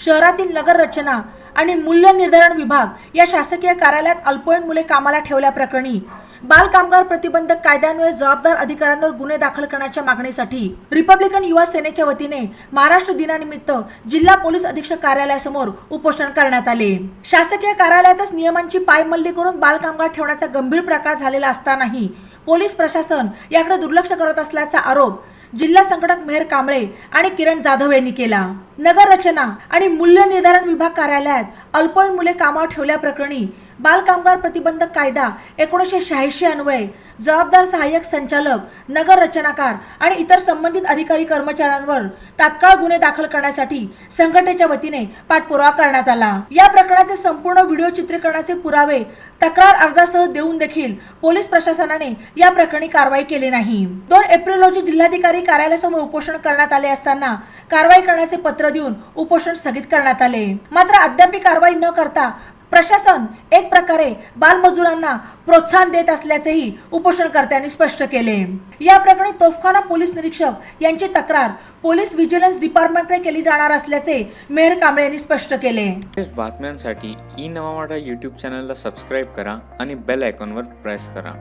शहरातील नगर रचना आणि मूल्य निर्धारण विभाग या शासकीय कार्यालयात अल्पवयीन मुले कामाला ठेवल्याप्रकरणी बाल कामगार प्रतिबंधक कायद्यान्वये जबाबदार अधिकाऱ्यांवर गुन्हे दाखल करण्याच्या मागणीसाठी रिपब्लिकन युवा सेनेच्या वतीने महाराष्ट्र दिनानिमित्त जिल्हा पोलीस अधीक्षक कार्यालयासमोर उपोषण करण्यात आले. शासकीय कार्यालयातच नियमांची पायमल्ली करून बाल कामगार ठेवण्याचा गंभीर प्रकार झालेला असतानाही पोलीस प्रशासन याकडे दुर्लक्ष करत असल्याचा आरोप जिल्हा संघटक मेहर कांबळे आणि किरण जाधव यांनी केला. नगर रचना आणि मूल्य निर्धारण विभाग कार्यालयात अल्पवयीन मुले कामावर ठेवल्याप्रकरणी बालकामगार प्रतिबंधक कायदा एकोणीसशे शहाऐंशी अन्वये जबाबदार सहाय्यक संचालक नगर रचनाकार आणि इतर संबंधित अधिकारी कर्मचाऱ्यांवर तात्काळ गुन्हे दाखल करण्यासाठी संघटनेच्या वतीने पाठपुरावा करण्यात आला. या प्रकरणाचे संपूर्ण व्हिडिओ चित्रीकरणाचे पुरावे तक्रार अर्जासह देऊन देखील पोलीस प्रशासनाने या प्रकरणी कारवाई केली नाही. दोन एप्रिल रोजी जिल्हाधिकारी कार्यालयासमोर उपोषण करण्यात आले असताना कारवाई करण्याचे पत्र देऊन उपोषण स्थगित करण्यात आले. मात्र अद्याप कारवाई न करता प्रशासन एक प्रकारे बालमजुरांना प्रोत्साहन देत असल्याचेही उपोषणकर्त्यांनी स्पष्ट केले. या प्रकरणी तोफखाना पोलीस निरीक्षक यांची तक्रार पोलीस व्हिजिलन्स डिपार्टमेंटकडे केली जाणार असल्याचे मेहर कांबळे यांनी स्पष्ट केले. बातम्यांसाठी ई नवा यूट्यूब चॅनलला सबस्क्राईब करा आणि बेल आयकॉनवर प्रेस करा.